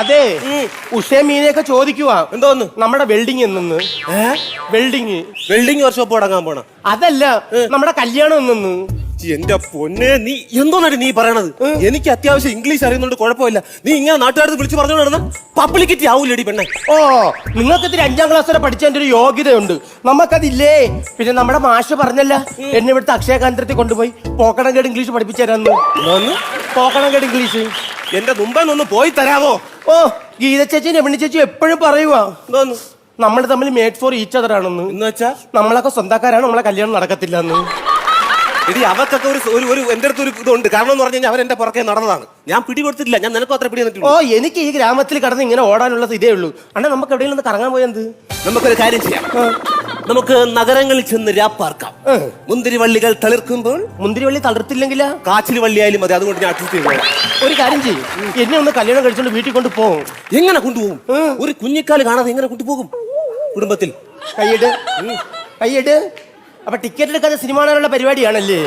അതെ. ഉഷേ മീനെയൊക്കെ ചോദിക്കുവാ. എന്തോന്ന്? നമ്മുടെ വെൽഡിങ് എന്നു വെൽഡിങ് വെൽഡിംഗ് വർക്ക്ഷോപ്പ് തുടങ്ങാൻ പോണം? അതല്ല നമ്മുടെ കല്യാണം എന്നു എന്റെ പൊന്നെ നീ എന്തോന്നാണ് നീ പറയണത്? എനിക്ക് അത്യാവശ്യം ഇംഗ്ലീഷ് അറിയുന്നുണ്ട് കുഴപ്പമില്ല. നീ ഇങ്ങനെ നാട്ടുകാരത്ത് വിളിച്ചു പറഞ്ഞു നടന്ന പബ്ലിക്കിറ്റി ആവൂലടി പെണ്ണെ. ഓ നിങ്ങൾക്ക് ഇത്തിരി അഞ്ചാം ക്ലാസ് വരെ പഠിച്ചതിന്റെ ഒരു യോഗ്യതയുണ്ട്. നമുക്കതില്ലേ? പിന്നെ നമ്മുടെ മാഷ് പറഞ്ഞല്ല എന്നെ ഇവിടുത്തെ അക്ഷയ കേന്ദ്രത്തിൽ കൊണ്ടുപോയി പോക്കണം കേട് ഇംഗ്ലീഷ് പഠിപ്പിച്ചു തരാന്ന്. പോക്കണം കേട് ഇംഗ്ലീഷ് എന്റെ മുമ്പേ ഒന്ന് പോയി തരാവോ? ഓ ഗീത ചേച്ചി രമണി ചേച്ചി എപ്പോഴും പറയുവാ. എന്തോന്ന് നമ്മൾ തമ്മിൽ മേഡ് ഫോർ ഈച്ച് അതർ ആണെന്ന്. എന്ന് വെച്ചാ? നമ്മളൊക്കെ സ്വന്തക്കാരാണ് നമ്മളെ കല്യാണം നടക്കത്തില്ല എന്ന് എടി അവർക്കൊക്കെ ഒരു ഒരു ഒരു എന്റെ അടുത്ത് ഒരു ഇതുണ്ട്. കാരണം എന്ന് പറഞ്ഞു കഴിഞ്ഞാൽ പുറത്തെ പുറകെ നടന്നതാണ്. ഞാൻ പിടി കൊടുത്തിട്ടില്ല ഞാൻ നിനക്കും അത്ര പിടി ഓ എനിക്ക് ഈ ഗ്രാമത്തിൽ കടന്ന് ഇങ്ങനെ ഓടാനുള്ളത് ഇതേ ഉള്ളൂ. അണ്ണാ നമുക്ക് എവിടെയെങ്കിലും കറങ്ങാൻ പോയത് നമുക്കൊരു കാര്യം ചെയ്യാം. നമുക്ക് നഗരങ്ങളിൽ ചെന്ന് രാപ്പാർക്കാം മുന്തിരിവള്ളികൾ തളിർക്കുമ്പോൾ മുന്തിരിവള്ളി തളിർത്തില്ലെങ്കിൽ കാച്ചിൽ വള്ളിയായാലും മതി. അതുകൊണ്ട് ഞാൻ അഡ്ജസ്റ്റ് ചെയ്തു ഒരു കാര്യം ചെയ്യും. എന്നെ ഒന്ന് കല്യാണം കഴിച്ചുകൊണ്ട് വീട്ടിൽ കൊണ്ടുപോകും എങ്ങനെ കൊണ്ടുപോകും? ഒരു കുഞ്ഞിക്കാൽ കാണാതെ എങ്ങനെ കൊണ്ടുപോകും? കുടുംബത്തിൽ. കൈയ്യട് കൈയ്യട് അപ്പൊ ടിക്കറ്റ് എടുക്കാതെ സിനിമ കാണാനുള്ള പരിപാടിയാണല്ലേ?